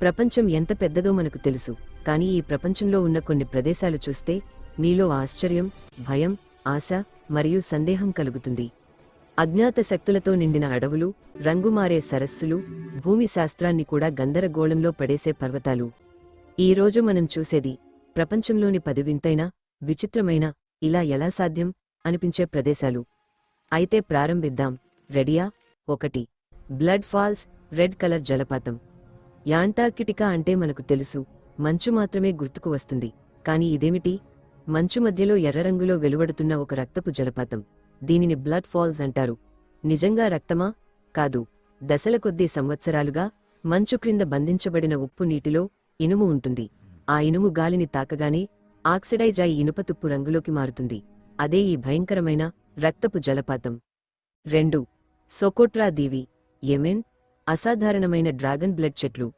ప్రపంచం ఎంత పెద్దదో మనకు తెలుసు కానీ ఈ ప్రపంచంలో ఉన్న కొన్ని ప్రదేశాలు చూస్తే మీలో ఆశ్చర్యం భయం ఆశ మరియు సందేహం కలుగుతుంది. అజ్ఞాత శక్తులతో నిండిన అడవులు రంగుమారే సరస్సులు భూమి శాస్త్రాన్ని కూడా గందరగోళంలో పడేసే పర్వతాలు. ఈ రోజు మనం చూసేది ప్రపంచంలోని పది వింతైన విచిత్రమైన ఇలా ఎలా సాధ్యం అనిపించే ప్రదేశాలు. అయితే ప్రారంభిద్దాం. రెడియా? ఒకటి. బ్లడ్ ఫాల్స్ రెడ్ కలర్ జలపాతం. యాంటార్కిటికా అంటే మనకు తెలుసు. మంచు మాత్రమే గుర్తుకు వస్తుంది. కాని ఇదేమిటి? మంచు మధ్యలో ఎర్ర రంగులో వెలువడుతున్న ఒక రక్తపు జలపాతం. దీనిని బ్లడ్ ఫాల్స్ అంటారు. నిజంగా రక్తమా? కాదు. దశల కొద్దీ సంవత్సరాలుగా మంచు క్రింద బంధించబడిన ఉప్పు నీటిలో ఇనుము ఉంటుంది. ఆ ఇనుము గాలిని తాకగానే ఆక్సిడైజ్ అయి ఇనుపతుప్పు రంగులోకి మారుతుంది. అదే ఈ భయంకరమైన రక్తపు జలపాతం. రెండు. సొకోట్రా దీవి. యెమెన్. అసాధారణమైన డ్రాగన్ బ్లడ్ చెట్లు.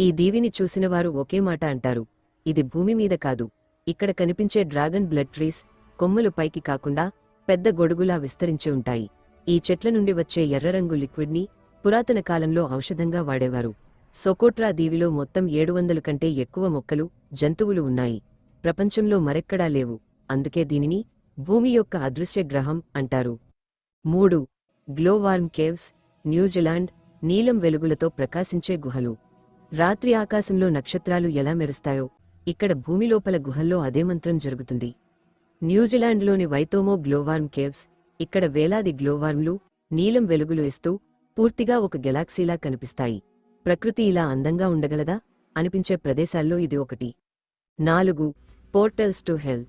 ఈ దీవిని చూసినవారు ఒకే మాట అంటారు. ఇది భూమి మీద కాదు. ఇక్కడ కనిపించే డ్రాగన్ బ్లడ్ ట్రీస్ కొమ్మలు పైకి కాకుండా పెద్ద గొడుగులా విస్తరించి ఉంటాయి. ఈ చెట్ల నుండి వచ్చే ఎర్రరంగు లిక్విడ్ని పురాతన కాలంలో ఔషధంగా వాడేవారు. సొకోట్రా దీవిలో మొత్తం ఏడు వందల కంటే ఎక్కువ మొక్కలు జంతువులు ఉన్నాయి. ప్రపంచంలో మరెక్కడా లేవు. అందుకే దీనిని భూమి యొక్క అదృశ్య గ్రహం అంటారు. మూడు గ్లోవార్మ్ కేవ్స్ న్యూజిలాండ్ నీలం వెలుగులతో ప్రకాశించే గుహలు. రాత్రి ఆకాశంలో నక్షత్రాలు ఎలా మెరుస్తాయో ఇక్కడ భూమిలోపల గుహల్లో అదే మంత్రం జరుగుతుంది. న్యూజిలాండ్లోని వైతోమో గ్లోవార్మ్ కేవ్స్ ఇక్కడ వేలాది గ్లోవార్మ్లు నీలం వెలుగులు ఇస్తూ పూర్తిగా ఒక గెలాక్సీలా కనిపిస్తాయి. ప్రకృతి ఇలా అందంగా ఉండగలదా? అనిపించే ప్రదేశాల్లో ఇది ఒకటి. నాలుగు పోర్టల్స్ టు హెల్.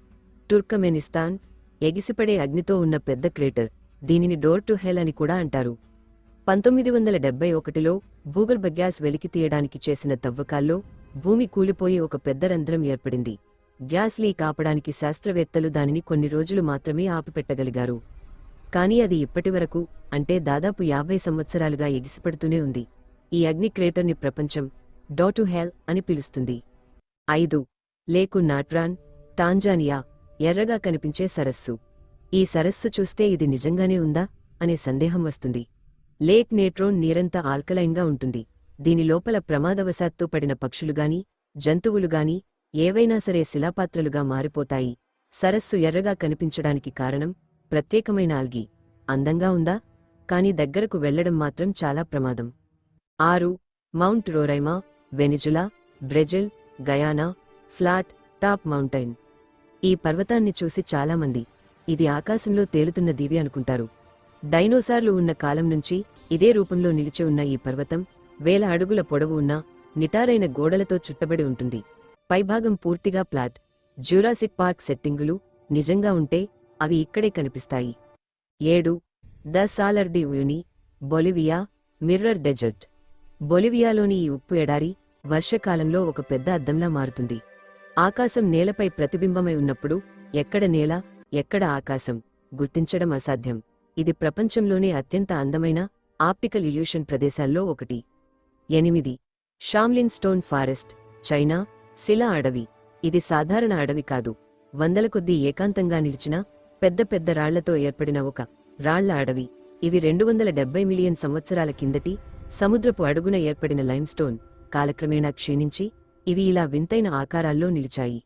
టుర్కమెనిస్తాన్ ఎగిసిపడే అగ్నితో ఉన్న పెద్ద క్రేటర్ దీనిని డోర్ టు హెల్ అని కూడా అంటారు. పంతొమ్మిది వందల డెబ్బై ఒకటిలో భూగర్భ గ్యాస్ వెలికి తీయడానికి చేసిన తవ్వకాల్లో భూమి కూలిపోయి ఒక పెద్ద రంధ్రం ఏర్పడింది. గ్యాస్ లీక్ ఆపడానికి శాస్త్రవేత్తలు దానిని కొన్ని రోజులు మాత్రమే ఆపిపెట్టగలిగారు. కానీ అది ఇప్పటివరకు అంటే దాదాపు యాభై సంవత్సరాలుగా ఎగిసిపడుతూనే ఉంది. ఈ అగ్ని క్రేటర్ని ప్రపంచం డాటు హెల్ అని పిలుస్తుంది. ఐదు లేకు నాట్రాన్ తాంజానియా ఎర్రగా కనిపించే సరస్సు. ఈ సరస్సు చూస్తే ఇది నిజంగానే ఉందా? అనే సందేహం వస్తుంది. లేక్ నేట్రోన్ నీరంతా ఆల్కలైన్గా ఉంటుంది. దీని లోపల ప్రమాదవశాత్తు పడిన పక్షులుగాని జంతువులుగాని ఏవైనా సరే శిలాపాత్రలుగా మారిపోతాయి. సరస్సు ఎర్రగా కనిపించడానికి కారణం ప్రత్యేకమైన ఆల్గి. అందంగా ఉందా? కాని దగ్గరకు వెళ్ళడం మాత్రం చాలా ప్రమాదం. ఆరు mount Roraima Venezuela Brazil Guyana flat top mountain. ఈ పర్వతాన్ని చూసి చాలామంది ఇది ఆకాశంలో తేలుతున్న దీవి అనుకుంటారు. డైనోసార్లు ఉన్న కాలం నుంచి ఇదే రూపంలో నిలిచి ఉన్న ఈ పర్వతం వేల అడుగుల పొడవు ఉన్న నిటారైన గోడలతో చుట్టబడి ఉంటుంది. పైభాగం పూర్తిగా ప్లాట్ జ్యూరాసిక్ పార్క్ సెట్టింగులు నిజంగా ఉంటే అవి ఇక్కడే కనిపిస్తాయి. ఏడు. The Salar de Uyuni Bolivia mirror desert. బొలివియాలోని ఈ ఉప్పు ఎడారి వర్షకాలంలో ఒక పెద్ద అద్దంలా మారుతుంది. ఆకాశం నేలపై ప్రతిబింబమై ఉన్నప్పుడు ఎక్కడ నేల ఎక్కడ ఆకాశం గుర్తించడం అసాధ్యం. ఇది ప్రపంచంలోనే అత్యంత అందమైన ఆప్టికల్ ఇల్యూషన్ ప్రదేశాల్లో ఒకటి. ఎనిమిది. షామ్లిన్ స్టోన్ ఫారెస్ట్ చైనా శిలా అడవి. ఇది సాధారణ అడవి కాదు. వందల కొద్దీ ఏకాంతంగా నిలిచిన పెద్ద పెద్ద రాళ్ళతో ఏర్పడిన ఒక రాళ్ళ అడవి. ఇవి రెండు వందల డెబ్బై మిలియన్ సంవత్సరాల కిందటి సముద్రపు అడుగున ఏర్పడిన లైమ్స్టోన్ కాలక్రమేణా క్షీణించి ఇవి ఇలా వింతైన ఆకారాల్లో నిలిచాయి.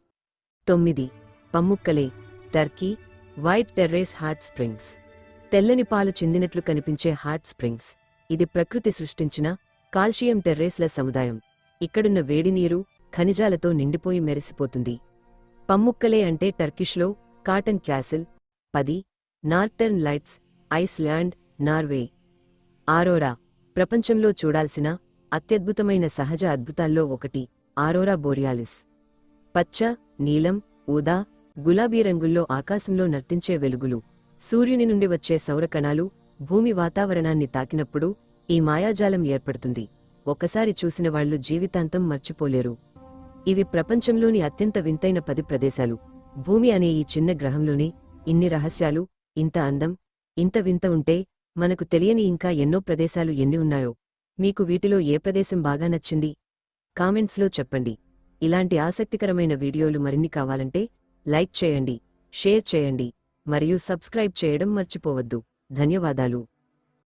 తొమ్మిది. Pamukkale Turkey white terrace hot springs. తెల్లని పాలు చెందినట్లు కనిపించే హాట్ స్ప్రింగ్స్. ఇది ప్రకృతి సృష్టించిన కాల్షియం టెర్రేస్ల సముదాయం. ఇక్కడున్న వేడి నీరు ఖనిజాలతో నిండిపోయి మెరిసిపోతుంది. పమ్ముక్కలే అంటే టర్కిష్లో కాటన్ క్యాసిల్ పది northern lights Iceland Norway. Aurora ప్రపంచంలో చూడాల్సిన అత్యద్భుతమైన సహజ అద్భుతాల్లో ఒకటి ఆరోరా బోరియాలిస్. పచ్చ నీలం ఊదా గులాబీ రంగుల్లో ఆకాశంలో నర్తించే వెలుగులు. సూర్యుని నుండి వచ్చే సౌరకణాలు భూమి వాతావరణాన్ని తాకినప్పుడు ఈ మాయాజాలం ఏర్పడుతుంది. ఒకసారి చూసిన వాళ్ళు జీవితాంతం మర్చిపోలేరు. ఇవి ప్రపంచంలోని అత్యంత వింతైన పది ప్రదేశాలు. భూమి అనే ఈ చిన్న గ్రహంలోనే ఇన్ని రహస్యాలు ఇంత అందం ఇంత వింత ఉంటే మనకు తెలియని ఇంకా ఎన్నో ప్రదేశాలు ఎన్ని ఉన్నాయో. మీకు వీటిలో ఏ ప్రదేశం బాగా నచ్చింది? కామెంట్స్లో చెప్పండి. ఇలాంటి ఆసక్తికరమైన వీడియోలు మరిన్ని కావాలంటే లైక్ చేయండి షేర్ చేయండి. మరియు సబ్స్క్రైబ్ చేయడం మర్చిపోవద్దు. ధన్యవాదాలు.